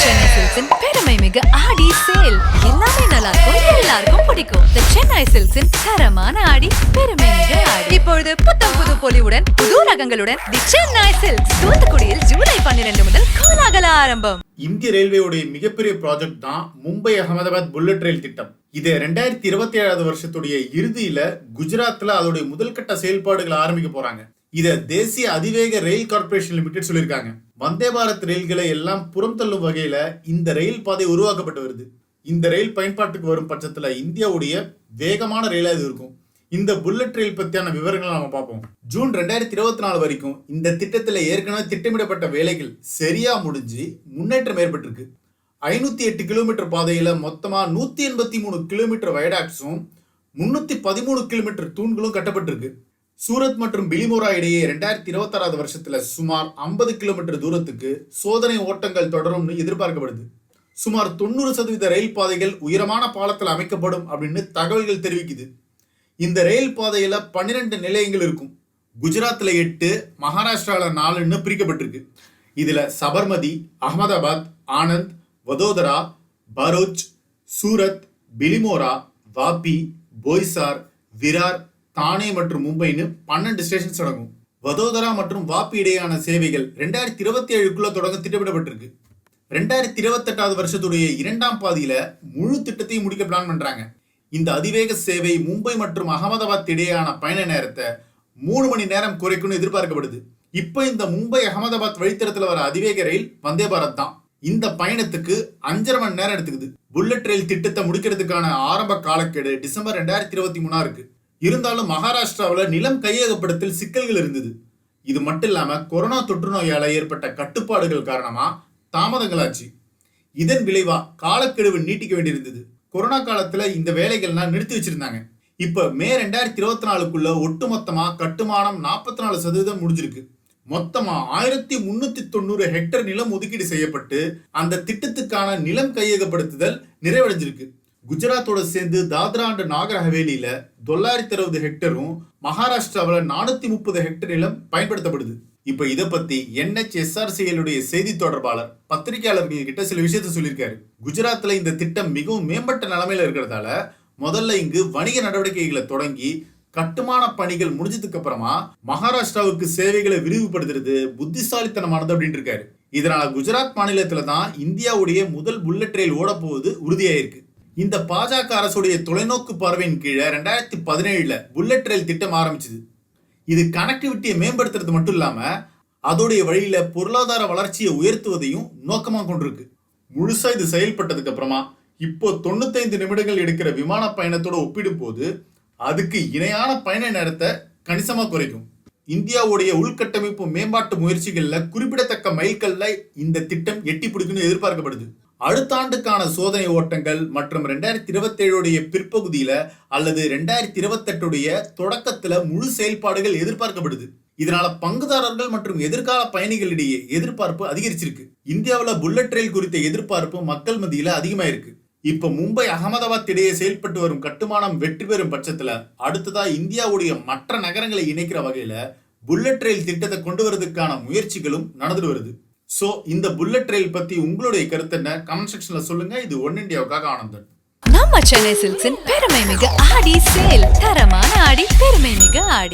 சென்னை சில்க்ஸின் பெருமை ஆடி சேல். எல்லாமே நல்லா இருக்கும் எல்லாருக்கும் பிடிக்கும். சென்னை சில்க்ஸின் தரமான ஆடி பெருமை ஆடி. இப்பொழுது புத்தம் புது பொலிவுடன் புது ரகங்களுடன் தி சென்னை சில்க்ஸ். தூத்துக்குடியில் ஜூலை பன்னிரண்டு முதல் கோலாகல ஆரம்பம். இந்திய ரயில்வேயுடைய மிகப்பெரிய ப்ராஜெக்ட் தான் மும்பை அகமதாபாத் புல்லட் ரயில் திட்டம். இது ரெண்டாயிரத்தி இருபத்தி ஏழாவது வருஷத்துடைய இறுதியில குஜராத்ல அதோடைய முதல் கட்ட செயல்பாடுகள் ஆரம்பிக்க போறாங்க. இத தேசிய அதிவேக ரயில் கார்ப்பரேஷன் லிமிடெட் சொல்லியிருக்காங்க வந்தே பாரத் ரயில்களை எல்லாம் புறம் தள்ளும் வகையில இந்த ரயில் பாதை உருவாக்கப்பட்டு வருது. இந்த ரயில் பயன்பாட்டுக்கு வரும் பட்சத்துல இந்தியாவுடைய வேகமான ரயிலாக இது இருக்கும். இந்த புல்லட் ரயில் பத்தியான விவரங்களை நம்ம பார்ப்போம். ஜூன் ரெண்டாயிரத்தி இருபத்தி நாலு வரைக்கும் இந்த திட்டத்தில் ஏற்கனவே திட்டமிடப்பட்ட வேலைகள் சரியா முடிஞ்சு முன்னேற்றம் ஏற்பட்டிருக்கு. ஐநூத்தி எட்டு கிலோமீட்டர் பாதையில மொத்தமா நூத்தி எண்பத்தி மூணு கிலோமீட்டர் வயடாக்ஸும் முன்னூத்தி பதிமூணு கிலோமீட்டர் தூண்களும் கட்டப்பட்டிருக்கு. சூரத் மற்றும் பிலிமோரா இடையே ரெண்டாயிரத்தி இருபத்தாறாவது வருஷத்துல சுமார் ஐம்பது கிலோமீட்டர் தூரத்துக்கு சோதனை ஓட்டங்கள் தொடரும்னு எதிர்பார்க்கப்படுது. சுமார் தொண்ணூறு சதவீத ரயில் பாதைகள் உயரமான பாலத்தில் அமைக்கப்படும் அப்படின்னு தகவல்கள் தெரிவிக்குது. இந்த ரயில் பாதையில பன்னிரெண்டு நிலையங்கள் இருக்கும். குஜராத்தில் எட்டு மகாராஷ்டிராவில் நாலுன்னு பிரிக்கப்பட்டிருக்கு. இதில் சபர்மதி அகமதாபாத் ஆனந்த் வதோதரா பரூச் சூரத் பிலிமோரா வாபி போய்சார் விரார் தானே மற்றும் மும்பைன்னு பன்னெண்டு ஸ்டேஷன்ஸ் அடங்கும். வதோதரா மற்றும் வாபி இடையேயான சேவைகள் ரெண்டாயிரத்தி இருபத்தி ஏழுக்குள்ள தொடங்க திட்டமிடப்பட்டிருக்கு. ரெண்டாயிரத்தி இருபத்தெட்டாவது வருஷத்துடைய இரண்டாம் பாதியில முழு திட்டத்தையும் முடிக்க பிளான் பண்றாங்க. இந்த அதிவேக சேவை மும்பை மற்றும் அகமதாபாத் இடையேயான பயண நேரத்தை மூணு மணி நேரம் குறைக்கும்னு எதிர்பார்க்கப்படுது. இப்போ இந்த மும்பை அகமதாபாத் வழித்தடத்தில் வர அதிவேக ரயில் வந்தே பாரத் தான். இந்த பயணத்துக்கு அஞ்சரை மணி நேரம் எடுத்துக்குது. புல்லட் ரயில் திட்டத்தை முடிக்கிறதுக்கான ஆரம்ப காலக்கெடு டிசம்பர் ரெண்டாயிரத்தி இருபத்தி மூணா இருக்கு இருந்தாலும் மகாராஷ்டிராவில் நிலம் கையகப்படுத்தல் சிக்கல்கள் இருந்தது. இது மட்டும் இல்லாமல் கொரோனா தொற்று நோயால் ஏற்பட்ட கட்டுப்பாடுகள் காரணமாக தாமதங்களாச்சு. இதன் விளைவா காலக்கெடுவு நீட்டிக்க வேண்டியிருந்தது. கொரோனா காலத்தில் இந்த வேலைகள்லாம் நிறுத்தி வச்சிருந்தாங்க. இப்போ மே ரெண்டாயிரத்தி இருபத்தி நாலுக்குள்ள ஒட்டுமொத்தமாக கட்டுமானம் நாற்பத்தி நாலு சதவீதம் முடிஞ்சிருக்கு. மொத்தமாக ஆயிரத்தி முந்நூற்றி தொண்ணூறு ஹெக்டர் நிலம் ஒதுக்கீடு செய்யப்பட்டு அந்த திட்டத்துக்கான நிலம் கையகப்படுத்துதல் நிறைவடைஞ்சிருக்கு. குஜராத்தோட சேர்ந்து தாத்ரா அண்ட் நாகர் ஹவேலியில தொள்ளாயிரத்தி அறுபது ஹெக்டரும் மகாராஷ்டிராவில் நானூத்தி முப்பது ஹெக்டர் நிலம் பயன்படுத்தப்படுது. இப்ப இதை பத்தி என்ஹெச்எஸ்ஆர்சிஎலுடைய செய்தி தொடர்பாளர் பத்திரிகையாளர்கள் கிட்ட சில விஷயத்த சொல்லியிருக்காரு. குஜராத்ல இந்த திட்டம் மிகவும் மேம்பட்ட நிலைமையில இருக்கிறதால முதல்ல இங்கு வணிக நடவடிக்கைகளை தொடங்கி கட்டுமான பணிகள் முடிஞ்சதுக்கு அப்புறமா மகாராஷ்டிராவுக்கு சேவைகளை விரிவுபடுத்துறது புத்திசாலித்தனமானது அப்படின்னு இருக்காரு. இதனால குஜராத் மாநிலத்துல தான் இந்தியாவுடைய முதல் புல்லட் ரயில் ஓட போவது உறுதியாயிருக்கு. இந்த பாஜக அரசுடைய தொலைநோக்கு பார்வையின் கீழே ரெண்டாயிரத்தி பதினேழுல புல்லட் ரயில் திட்டம் ஆரம்பிச்சது. இது கனெக்டிவிட்டியை மேம்படுத்துறது மட்டும் இல்லாம அதோடைய வழியில பொருளாதார வளர்ச்சியை உயர்த்துவதையும் நோக்கமாக கொண்டிருக்கு. முழுசா இது செயல்பட்டதுக்கு அப்புறமா இப்போ தொண்ணூத்தைந்து நிமிடங்கள் எடுக்கிற விமான பயணத்தோட ஒப்பிடும்போது அதுக்கு இணையான பயண நேரத்தை கணிசமா குறைக்கும். இந்தியாவுடைய உள்கட்டமைப்பு மேம்பாட்டு முயற்சிகளில் குறிப்பிடத்தக்க மைல்கல்ல இந்த திட்டம் எட்டி பிடிக்கும்னு எதிர்பார்க்கப்படுது. அடுத்த ஆண்டுக்கான சோதனை ஓட்டங்கள் மற்றும் ரெண்டாயிரத்தி இருபத்தேழுடைய பிற்பகுதியில அல்லது ரெண்டாயிரத்தி இருபத்தெட்டுடைய தொடக்கத்துல முழு செயல்பாடுகள் எதிர்பார்க்கப்படுது. இதனால பங்குதாரர்கள் மற்றும் எதிர்கால பயணிகளிடையே எதிர்பார்ப்பு அதிகரிச்சிருக்கு. இந்தியாவில் புல்லட் ரயில் குறித்த எதிர்பார்ப்பு மக்கள் மத்தியில அதிகமாயிருக்கு. இப்ப மும்பை அகமதாபாத் இடையே செயல்பட்டு வரும் கட்டுமானம் வெற்றி பெறும் பட்சத்துல அடுத்ததா இந்தியாவுடைய மற்ற நகரங்களை இணைக்கிற வகையில புல்லட் ரயில் திட்டத்தை கொண்டு வரதுக்கான முயற்சிகளும் நடந்துட்டு வருது. சோ இந்த புல்லட் ரயில் பத்தி உங்களுடைய கருத்து என்ன? கமெண்ட் செக்ஷன்ல சொல்லுங்க. இது ஒன் இண்டியாவுக்காக ஆனந்தன். நம்ம சென்னை சில்க்ஸின் பெருமை மிகு ஆடி சேல் தரமான ஆடி பெருமை மிகு ஆடி.